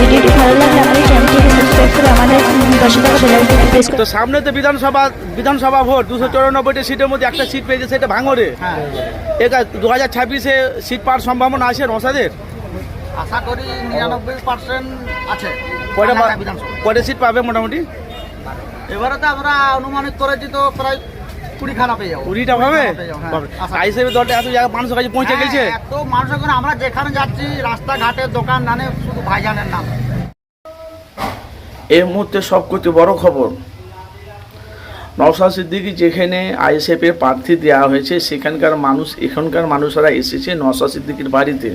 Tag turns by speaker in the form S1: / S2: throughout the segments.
S1: ভিডিওটি ভালো লাগলে আমাদের চ্যানেলটিকে সাবস্ক্রাইব করে আমাদের পাশে থাকা বেল প্রেস
S2: তো সামনে তো বিধানসভা বিধানসভা ভোট দুশো চৌরানব্বইটা সিটের মধ্যে একটা সিট পেয়েছে সেটা ভাঙরে এটা দু হাজার ছাব্বিশে সিট পাওয়ার সম্ভাবনা আছে রসাদের
S3: আশা করি নিরানব্বই পার্সেন্ট আছে।
S2: কয়টা সিট পাবে মোটামুটি?
S3: এবারে তো আমরা অনুমানিত করেছি তো প্রায় পেয়ে যাব।
S2: কুড়িটা
S3: হ্যাঁ।
S2: দলটা এত জায়গায় মানুষের কাছে পৌঁছে
S3: হ্যাঁ,
S2: গেছে?
S3: এত মানুষের করে আমরা যেখানে যাচ্ছি রাস্তাঘাটে দোকান শুধু ভাইজানের নাম।
S2: এই মুহূর্তে বড় খবর। নওশাদ সিদ্দিকি যেখানে আইএসএফ এর প্রার্থী দেওয়া হয়েছে সেখানকার মানুষ এখানকার মানুষরা এসেছে নওশাদ সিদ্দিকির বাড়িতে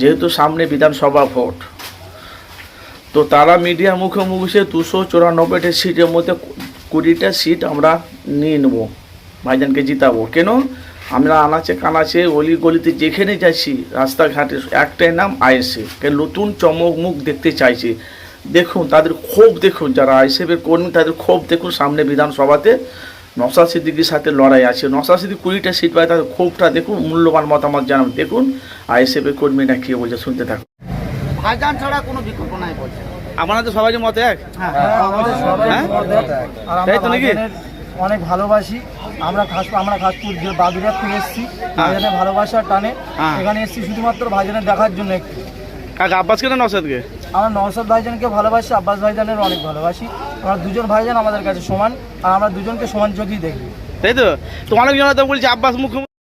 S2: যেহেতু সামনে বিধানসভা ভোট। তো তারা মিডিয়া মুখে মুখে দুশো চুরানব্বইটা সিটের মধ্যে কুড়িটা সিট আমরা নিয়ে নেব, ভাইজানকে জিতাবো। কেন? আমরা আনাচে কানাচে অলি গলিতে যেখানে যাচ্ছি, রাস্তাঘাটে একটাই নাম আইএসএফ কেন? নতুন চমক মুখ দেখতে চাইছি। দেখুন, তাদের ক্ষোভ দেখুন, যারা আইএসএফের কর্মী, তাদের ক্ষোভ দেখুন সামনে বিধানসভাতে। নশা সিদ্দিকির সাথে লড়াই আছে। নশা সিদ্দিক কুড়িটা সিট পায়, তাদের ক্ষোভটা দেখুন, মূল্যবান মতামত জানান। দেখুন আইএসএফের কর্মীরা কী বলছে, শুনতে থাকুন।
S3: ভাইজান ছাড়া কোনো বিকল্প নাই বলছে।
S2: আপনাদের সবাই মত এক?
S3: হ্যাঁ
S4: আমাদের
S2: হ্যাঁ? তাই তো নাকি?
S4: অনেক ভালোবাসি। আমরা খাস আমরা খাসপুর যে বাদুরিয়া থেকে এসেছি ভাইজানের ভালোবাসার টানে
S2: হ্যাঁ।
S4: এখানে এসেছি শুধুমাত্র ভাইজানের দেখার জন্য একটু।
S2: কাকা আব্বাস কেন নসাদকে
S4: আমরা নওসাদ ভাইজানকে ভালোবাসি আব্বাস ভাইজানের অনেক ভালোবাসি। আমরা দুজন ভাইজান আমাদের কাছে সমান আর আমরা দুজনকে সমান চোখেই দেখি।
S2: তাই তো? তো অনেকজন তো বলছে আব্বাস মুখ্যমন্ত্রী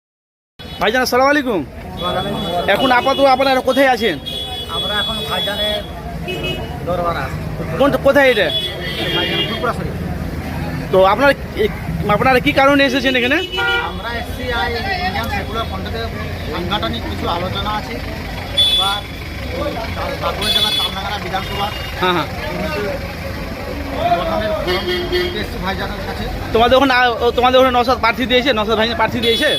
S2: ভাইজান আসসালামু আলাইকুম। এখন আপাতত আপনারা কোথায় আছেন?
S3: আমরা এখন ভাইজানের দরবার।
S2: কোথায় এটা? তো আপনারা আপনারা কি কারণে এসেছেন এখানে?
S3: আমরা এসছি সেকুলার ফ্রন্টের সাংগঠনিক কিছু আলোচনা আছে। বা বাঁকুড়া জেলার তালনাগারা বিধানসভা।
S2: হ্যাঁ হ্যাঁ
S3: গঠনের ফরম এসছি ভাইজানের কাছে
S2: তোমাদের ওখানে তোমাদের ওখানে নসাদ প্রার্থী দিয়েছে? নসাদ ভাই প্রার্থী দিয়েছে?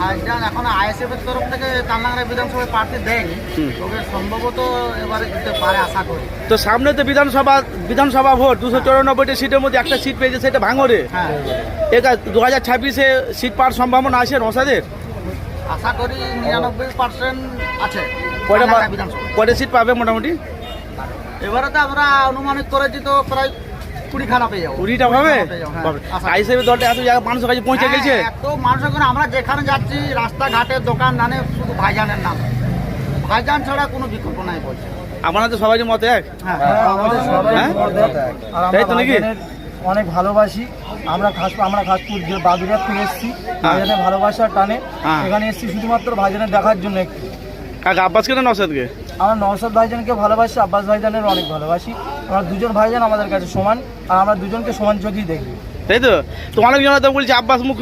S3: ভাইজান এখন আইএসএফ এর তরফ থেকে তালনাগারা বিধানসভায় প্রার্থী দেয়নি। তবে সম্ভবত এবারে দিতে পারে আশা করি।
S2: তো সামনে তো বিধানসভা বিধানসভা ভোট দুশো চৌরানব্বইটা সিটের মধ্যে একটা সিট পেয়েছে সেটা ভাঙরে
S3: হ্যাঁ।
S2: এটা দু হাজার ছাব্বিশে সিট পাওয়ার সম্ভাবনা আছে নসাদের?
S3: আশা করি নিরানব্বই পার্সেন্ট আছে
S2: কয়টা সিট পাবে মোটামুটি?
S3: এবারে তো আমরা অনুমানিত করেছি তো প্রায় পেয়ে যাব।
S2: কুড়িটা
S3: হ্যাঁ।
S2: দলটা এত জায়গায় মানুষের কাছে পৌঁছে
S3: হ্যাঁ,
S2: গেছে?
S3: এত মানুষের করে আমরা যেখানে যাচ্ছি রাস্তাঘাটে দোকান শুধু ভাইজানের নাম। ভাইজান ছাড়া কোনো বিকল্প নাই বলছে
S2: আপনাদের সবাই যে মত এক?
S3: হ্যাঁ
S2: হ্যাঁ? তাই তো নাকি?
S4: অনেক ভালোবাসি। আমরা খাস আমরা খাসপুর যে বাদুরিয়া থেকে এসেছি ভাইজানের ভালোবাসার টানে। এখানে এসেছি শুধুমাত্র ভাইজানের দেখার জন্য একটু।
S2: কাকা আব্বাস কেন নসাদকে
S4: আমরা নওসাদ ভাইজানকে ভালোবাসি আব্বাস ভাইজানের অনেক ভালোবাসি। আমরা দুজন ভাইজান আমাদের কাছে সমান, আর আমরা দুজনকে সমান চোখেই দেখি।
S2: তাই তো? তোমার অনেকজন বলছি আব্বাস মুখ্য